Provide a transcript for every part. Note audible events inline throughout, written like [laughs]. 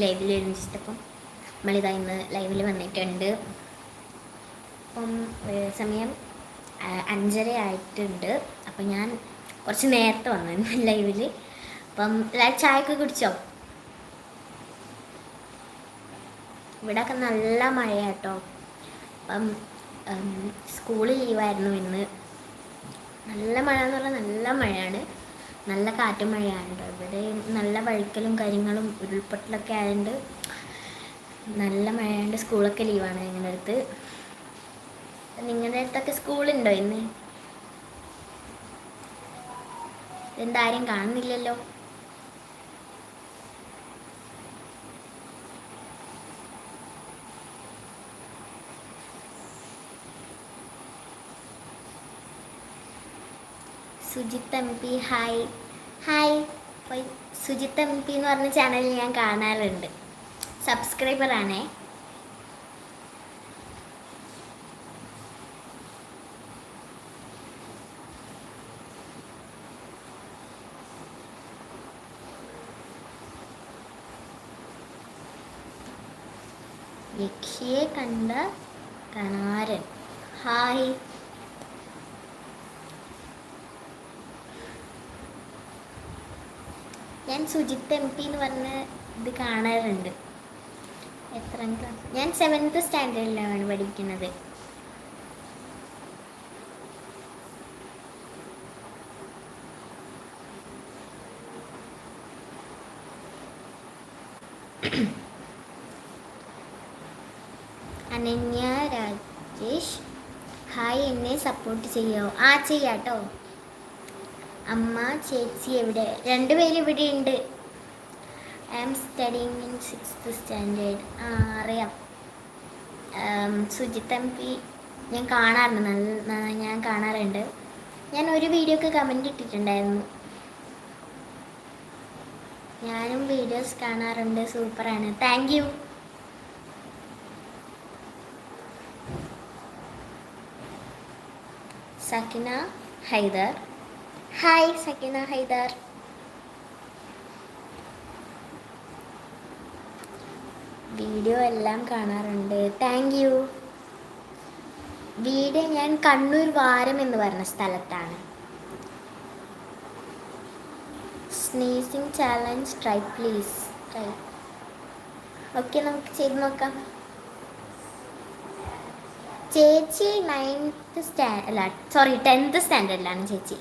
ലൈവിൽ ഒരുമിച്ചിട്ടപ്പം നമ്മളിതാ ഇന്ന് ലൈവിൽ വന്നിട്ടുണ്ട്. അപ്പം സമയം അഞ്ചര ആയിട്ടുണ്ട് അപ്പം ഞാൻ കുറച്ച് നേരത്തെ വന്നു [laughs] ലൈവിൽ അപ്പം ചായയൊക്കെ കുടിച്ചോ? ഇവിടെയൊക്കെ നല്ല മഴയാട്ടോ. അപ്പം സ്കൂളിൽ ലീവായിരുന്നു ഇന്ന്. നല്ല മഴ എന്ന് പറഞ്ഞാൽ നല്ല മഴയാണ്. നല്ല കാറ്റും മഴയാണ് കേട്ടോ ഇവിടെ നല്ല വഴുക്കലും കാര്യങ്ങളും ഉരുൾപൊട്ടലൊക്കെ ആയതുകൊണ്ട് നല്ല മഴയായതുകൊണ്ട് സ്കൂളൊക്കെ ലീവാണ് ഞങ്ങളുടെ അടുത്ത് നിങ്ങളുടെ അടുത്തൊക്കെ സ്കൂളുണ്ടോ ഇന്ന്? എന്താരും കാണുന്നില്ലല്ലോ? Sujith M P. Hi. Hi. പോയി സുജിത്ത് എം പി എന്ന് പറഞ്ഞ ചാനൽ ഞാൻ കാണാറുണ്ട്. സബ്സ്ക്രൈബറാണേ യക്ഷിയെ കണ്ട കണാരൻ. ഹായ്. ഞാൻ സുജിത്ത് എം പി എന്ന് പറഞ്ഞ ഇത് കാണാറുണ്ട്. എത്ര ഞാൻ സെവൻത്ത് സ്റ്റാൻഡേർഡിലാണ് പഠിക്കുന്നത്. അനന്യ രാജേഷ് ഹായ് എന്നെ സപ്പോർട്ട് ചെയ്യോ ആ ചെയ്യാട്ടോ. അമ്മ ചേച്ചി എവിടെ? രണ്ടുപേരും ഇവിടെ ഉണ്ട് I am studying in sixth standard ആ അറിയാം. Sujith M P. ഞാൻ കാണാറുണ്ട്. നല്ല ഞാൻ കാണാറുണ്ട്. ഞാൻ ഒരു വീഡിയോക്ക് കമന്റ് ഇട്ടിട്ടുണ്ടായിരുന്നു. ഞാനും വീഡിയോസ് കാണാറുണ്ട്. സൂപ്പറാണ് thank you Sakina Haider. Hi Sakeena Haidar. Video എല്ലാം കാണാറുണ്ട്. താങ്ക് യു വീട് ഞാൻ കണ്ണൂർ വാരം എന്ന് പറഞ്ഞ സ്ഥലത്താണ്. Sneezing challenge try please try okay നമുക്ക് ചെയ്ത് നോക്കാം. ചേച്ചി നയൻത്ത് സ്റ്റാൻഡ് അല്ല സോറി ടെൻത്ത് സ്റ്റാൻഡേർഡിലാണ് ചേച്ചി.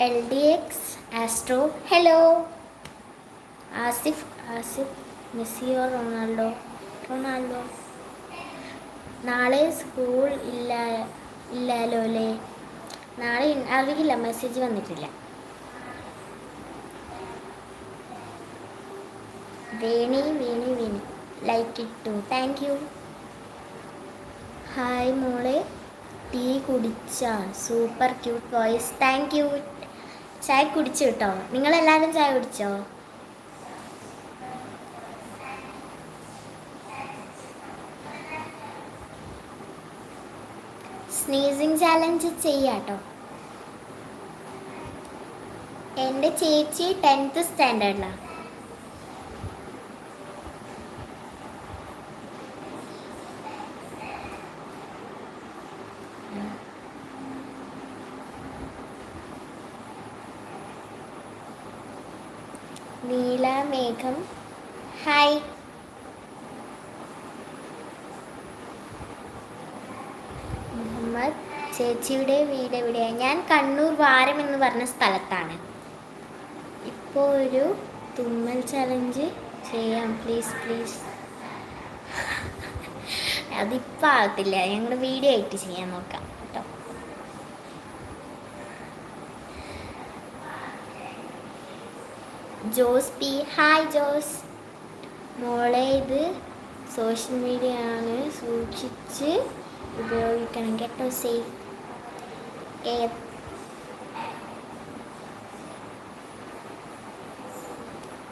L D X astro hello Asif Asif മെസ്സിയോ Ronaldo Ronaldo നാളെ സ്കൂൾ ഇല്ല ഇല്ലല്ലോ അല്ലേ? നാളെ അറിയില്ല മെസ്സേജ് വന്നിട്ടില്ല. വേണി വേണി വേണി. ലൈക്ക് ഇട്ടു. താങ്ക് യു ഹായ് മോളെ. ടീ കുടിച്ച. Super cute voice thank you ചായ കുടിച്ചു കേട്ടോ. നിങ്ങളെല്ലാവരും ചായ കുടിച്ചോ? സ്നീസിങ് ചാലഞ്ച് ചെയ്യാട്ടോ എന്റെ ചേച്ചി ടെൻത്ത് സ്റ്റാൻഡേർഡിലാണ് നീലമേഘം. ഹായ് മുഹമ്മദ് ചേച്ചിയുടെ വീട് എവിടെയാണ് ഞാൻ കണ്ണൂർ വാരം എന്ന് പറഞ്ഞ സ്ഥലത്താണ്. ഇപ്പോൾ ഒരു തുമ്മൽ ചലഞ്ച് ചെയ്യാം. പ്ലീസ് പ്ലീസ് അതിപ്പോൾ ആകത്തില്ല. ഞങ്ങൾ വീഡിയോ ആയിട്ട് ചെയ്യാൻ നോക്കാം കേട്ടോ ജോസ് പി. ഹായ് ജോസ്. മോളെ ഇത് സോഷ്യൽ മീഡിയ ആണ് സൂക്ഷിച്ച് ഉപയോഗിക്കണം കേട്ടോ സേഫ്.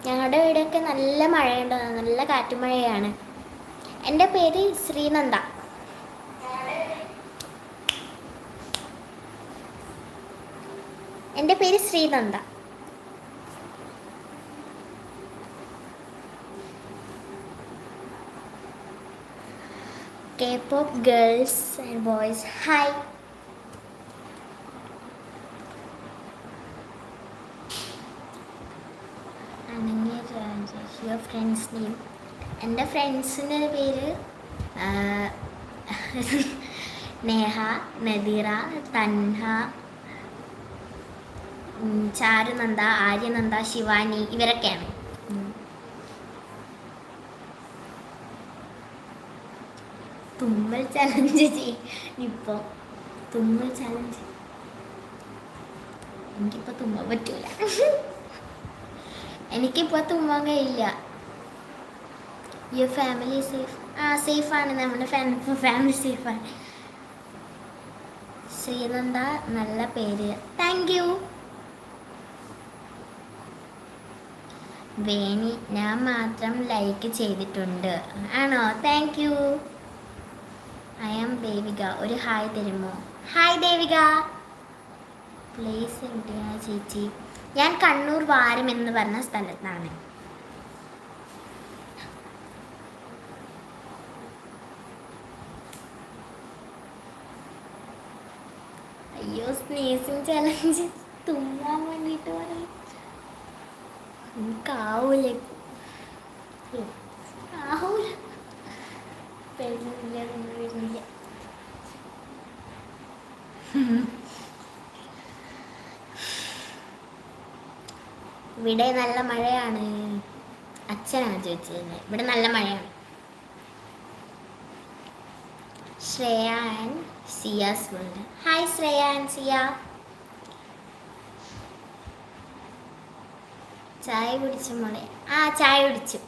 ഞങ്ങളുടെ വീടൊക്കെ നല്ല മഴയുണ്ട് നല്ല കാറ്റുമഴയാണ് എന്റെ പേര് ശ്രീനന്ദ. എന്റെ പേര് Sreenanda. K-pop girls and boys Hi. Ananya your friends name എന്റെ ഫ്രണ്ട്സിന്റെ പേര് നേഹ നദീറ തൻഹ ചാരുനന്ദ ആര്യനന്ദ ശിവാനി ഇവരൊക്കെയാണ്. തുമ്മൽ ചലഞ്ച് ചെയ്യും ഇപ്പോൾ തുമ്മൽ ചലഞ്ച് എനിക്കിപ്പോൾ തുമ്മാൻ പറ്റൂല. എനിക്കിപ്പോൾ തുമ്മാൻ കഴിയില്ല. യുവർ ഫാമിലി സേഫ് ആ സേഫാണ് നമ്മുടെ ഫാമിലി സേഫാണ് ശ്രീനന്ദ നല്ല പേര്. താങ്ക് യു വേണി ഞാൻ മാത്രം ലൈക്ക് ചെയ്തിട്ടുണ്ട്. ആണോ? Thank you I am Devika ഒരു ഹായ് തരുമോ? ഹായ് ദേവിക. പ്ലേസ് എവിടെയാ ചേച്ചി? ഞാൻ കണ്ണൂർ വാരം എന്ന് പറഞ്ഞ സ്ഥലത്താണ്. അയ്യോ സ്നേസിങ് ചലഞ്ച് തുമ്മാൻ വേണ്ടിയിട്ട് പറയും. എനിക്കാവൂലേ. ഇവിടെ നല്ല മഴയാണ്. അച്ഛനാണ് ചോദിച്ചിരുന്നത് ഇവിടെ നല്ല മഴയാണ്. Shreya and Siya's world hi Shreya and Siya. ചായ കുടിച്ചു മോളെ? ആ ചായ കുടിച്ചു.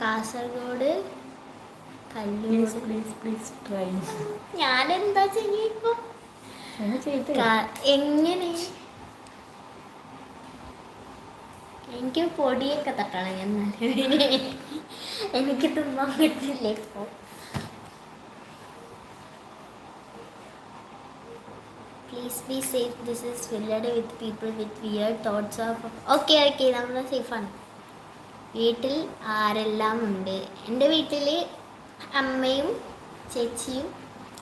കാസർഗോഡ് കല്ലൂർ. ഞാനെന്താ ചെയ്യ ഇപ്പൊ? ഒന്ന് ചെയ്തേ ക- എങ്ങനെ? എനിക്ക് പൊടിയൊക്കെ തട്ടണം എന്നാലും [laughs] എനിക്ക് തിന്നാൻ പറ്റില്ല ഇപ്പൊ. Please be safe this is filled with people with wear thoughts of okay okay നമ്മൾ സേഫാണ് വീട്ടിൽ ആരെല്ലാം ഉണ്ട്? എന്റെ വീട്ടിൽ അമ്മയും ചേച്ചിയും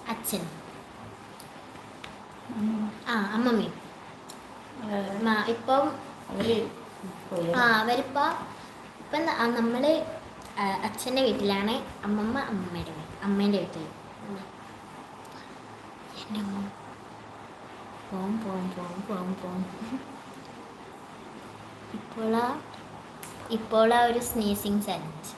അച്ഛനും. ആ അമ്മമ്മയും. ഇപ്പം? ആ അവരിപ്പോൾ ഇപ്പം നമ്മൾ അച്ഛന്റെ വീട്ടിലാണ് അമ്മമ്മ അമ്മയുടെ വീട്ടിൽ അമ്മേന്റെ വീട്ടിൽ എന്റെ അമ്മ പോം പോം പോം പോം പോം. ഇപ്പോളാ ഇപ്പോളാ ഒരു സ്നേസിങ് ചലഞ്ച്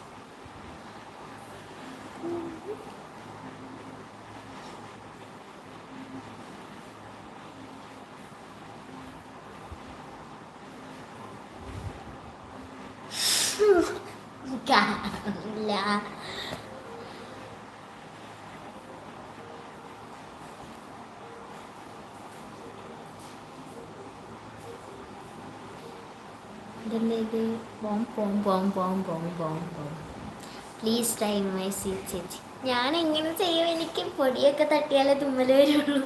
ഇതെന്താ ബോം ബോം ബോം ബോം പോം പ്ലീസ് ടൈം മൈ സ്വീറ്റ് ചേച്ചി ഞാൻ എങ്ങനെ ചെയ്യും? എനിക്ക് പൊടിയൊക്കെ തട്ടിയാലേ തുമ്മൽ വരുള്ളൂ.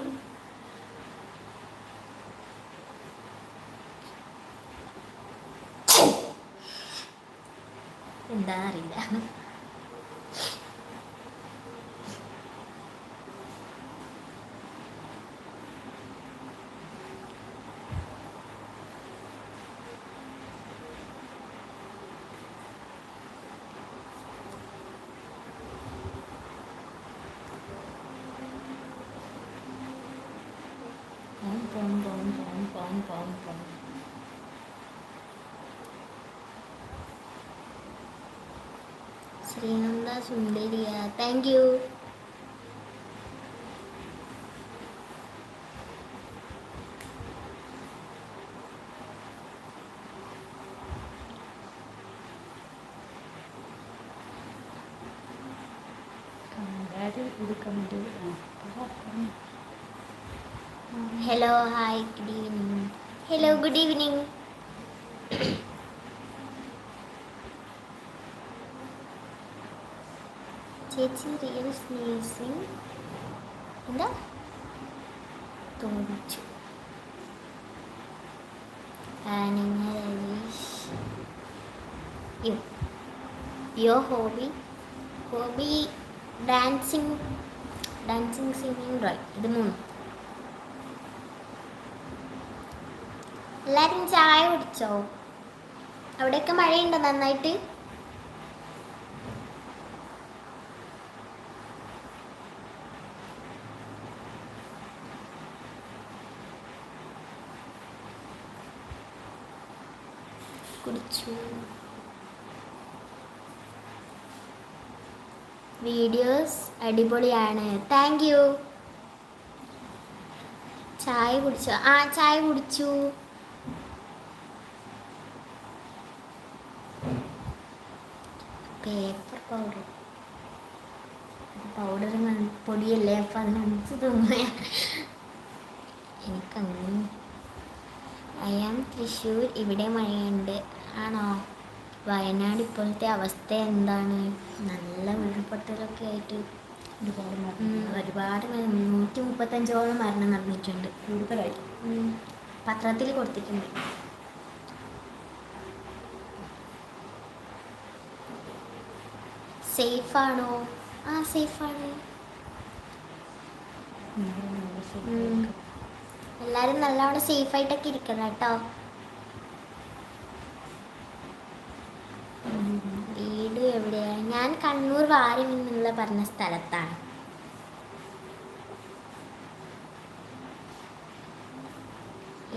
എന്താ അറിയില്ല പോം പോം പോം പോം പോം പോം പോം ശ്രീനന്ദ സുന്ദരിയ താങ്ക് യു കണ്ടാൽ ഇത് കണ്ട് ആ, പറ. Hello hi good evening hello good evening ചേച്ചി റിയൽ സ്നേസിങ് എന്താ? തോന്നിച്ചു. You your hobby. Hobby dancing dancing singing drawing. ഇത് മൂന്ന്. എല്ലാവരും ചായ കുടിച്ചോ? അവിടെയൊക്കെ മഴയുണ്ടോ നന്നായിട്ട്? കുടിച്ചു. വീഡിയോസ് അടിപൊളിയാണ്. Thank you. ചായ കുടിച്ചു? ആ ചായ കുടിച്ചു. Paper powder. പൗഡർ പൊടിയല്ലേ അപ്പം അത് നനച്ച് തോന്നുക എനിക്കങ്ങനെ ഐ ആം തൃശ്ശൂർ ഇവിടെ മഴയുണ്ട്. ആണോ? വയനാട് ഇപ്പോഴത്തെ അവസ്ഥ എന്താണ്? നല്ല ഉരുൾപൊട്ടലൊക്കെ ആയിട്ട് ഒരുപാട് ഒരുപാട് നൂറ്റി മുപ്പത്തഞ്ചോളം മരണം നടന്നിട്ടുണ്ട്. കൂടുതലായി. പത്രത്തിൽ കൊടുത്തിട്ടുണ്ട്. സേഫാണോ? ആ സേഫാണ്. എല്ലാരും നല്ലവണ്ണം സേഫ് ആയിട്ടൊക്കെ ഇരിക്കണം കേട്ടോ. വീട് എവിടെയാണ് ഞാൻ കണ്ണൂർ വാരി എന്നുള്ള പറഞ്ഞ സ്ഥലത്താണ്.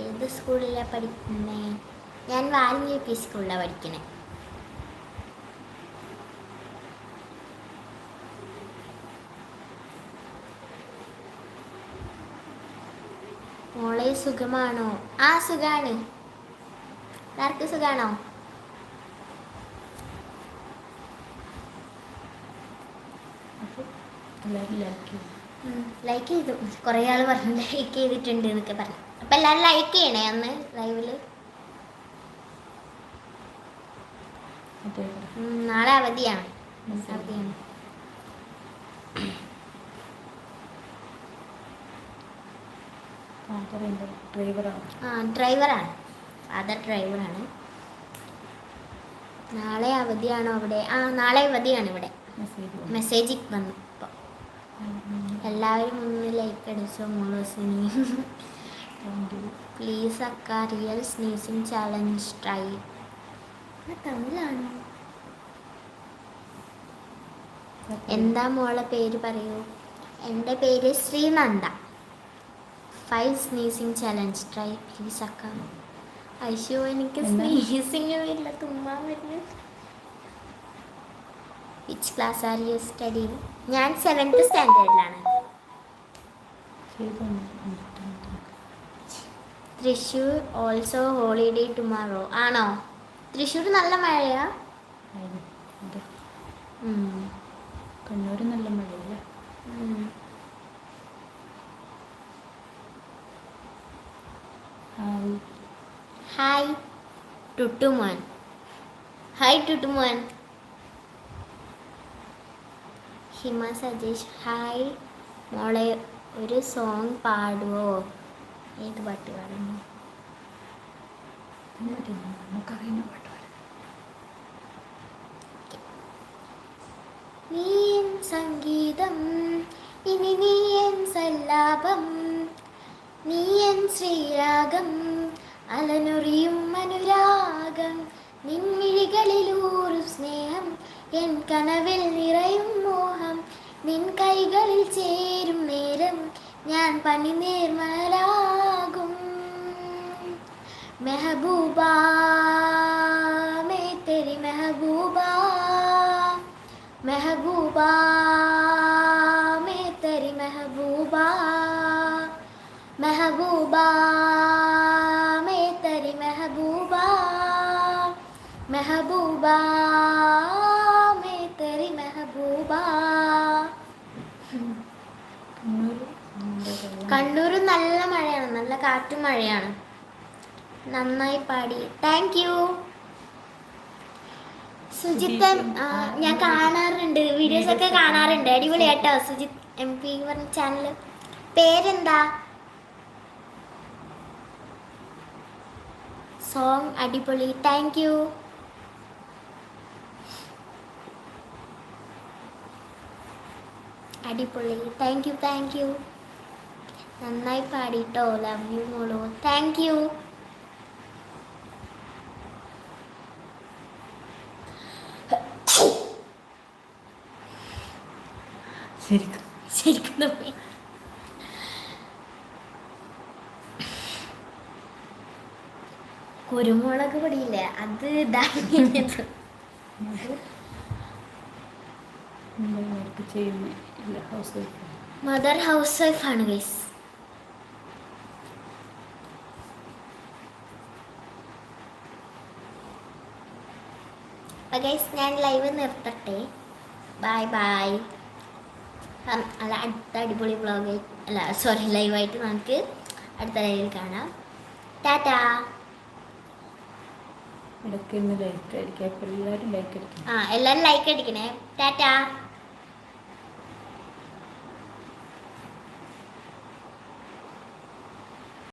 ഏത് സ്കൂളിലാണ് പഠിക്കുന്നത് ഞാൻ വാരി യു പി സ്കൂളിലാണ് പഠിക്കണേ മോളെ സുഖമാണോ? ആ സുഖാണ്. എല്ലാവർക്കും സുഖാണോ? ലൈക്ക് ചെയ്തു. കുറേ ആൾ പറഞ്ഞു ലൈക്ക് ചെയ്തിട്ടുണ്ട് എന്നൊക്കെ പറഞ്ഞു. അപ്പം എല്ലാവരും ലൈക്ക് ചെയ്യണേ അന്ന് ലൈവിൽ നാളെ അവധിയാണ്. അവധിയാണ്. ഡ്രൈവറാണ്. ആ ഡ്രൈവറാണ്. ഫാദർ ഡ്രൈവറാണ്. നാളെ അവധിയാണോ അവിടെ? ആ നാളെ അവധിയാണ് ഇവിടെ. മെസ്സേജ് വന്നു. ഇപ്പോൾ എല്ലാവരും ഒന്ന് ലൈക്ക് അടിച്ചോ മോളോസിനി പ്ലീസ് അക്ക റിയൽ സ്നീസിങ് ചാലഞ്ച് ട്രൈ തമിഴാണോ. എന്താ മോളെ പേര് പറയൂ? എന്റെ പേര് Sreenanda. Five sneezing challenge try please അക്ക അയ്യോ എനിക്ക്? സ്നീസിങ് ഇല്ല തുമ്മാൻ വരുന്നു. Which class are you study ഞാൻ സെവൻത്ത് സ്റ്റാൻഡേർഡിലാണ് തൃശ്ശൂർ ഓൾസോ ഹോളിഡേ ടുമാറോ ആണോ? തൃശ്ശൂർ നല്ല മഴയാ. കണ്ണൂർ നല്ല മഴയില്ല ഉം. ഹായ് ഹായ് ടുട്ടുമോൻ ഹായ് ടുട്ടുമോൻ ഹിമ സജേഷ് ഹായ് മോളെ ഒരു സോങ് പാടുവോ? ഏത് പാട്ട് പാടുന്നു? നമുക്കറിയുന്ന പാട്ട് പാടാം നീ സംഗീതം ഇനി നീ എൻ സല്ലാപം നീ എൻ ശ്രീരാഗം അലനുറിയും അനുരാഗം. നിൻമിഴികളിലൂറും സ്നേഹം. എൻ കനവിൽ നിറയും മോഹം. നിൻ കൈകളിൽ ചേരും നേരം. ഞാൻ പനിനീർമലാകും മെഹബൂബാ മേ തെരി മെഹബൂബ. മെഹബൂബ മേ തെരി മെഹബൂബാ. മെഹബൂബാ. മെഹബൂബാ മേ മെഹബൂബാ. കണ്ണൂർ നല്ല മഴയാണ് നല്ല കാറ്റും മഴയാണ്. നന്നായി പാടി. താങ്ക് യു സുജിത്തൻ ഞാൻ കാണാറുണ്ട്. വീഡിയോസ് ഒക്കെ കാണാറുണ്ട്. അടിപൊളി ആട്ടോ സുജിത്ത് എം പി പറഞ്ഞ ചാനൽ പേരെന്താ? സോങ് അടിപൊളി. താങ്ക് യു അടിപൊളി താങ്ക് യു താങ്ക് യു നന്നായി പാടിട്ടോ ലവ് യു മോളോ. താങ്ക് യു ശരിക്കും. ശരിക്കും തുമ്മി. കുരുമുളക് പൊടിയില്ലേ? അത് ഇതാണ് ചെയ്യുന്നത് മദർ ഹൗസ് വൈഫ് ആണ് ഗൈസ്. ഗൈസ് ഞാൻ ലൈവ് നിർത്തട്ടെ. ബൈ ബൈ അല്ല അടുത്ത അടിപൊളി വ്ളോഗ് അല്ല സോറി ലൈവായിട്ട് നമുക്ക് അടുത്ത ലൈവിൽ കാണാം. ടാറ്റാ. ഇടയ്ക്ക് ലൈക്ക് അടിക്കാം. എല്ലാവരും ലൈക്ക് അടിക്കണം ആ എല്ലാവരും ലൈക്ക് അടിക്കണേ. ടാറ്റാ.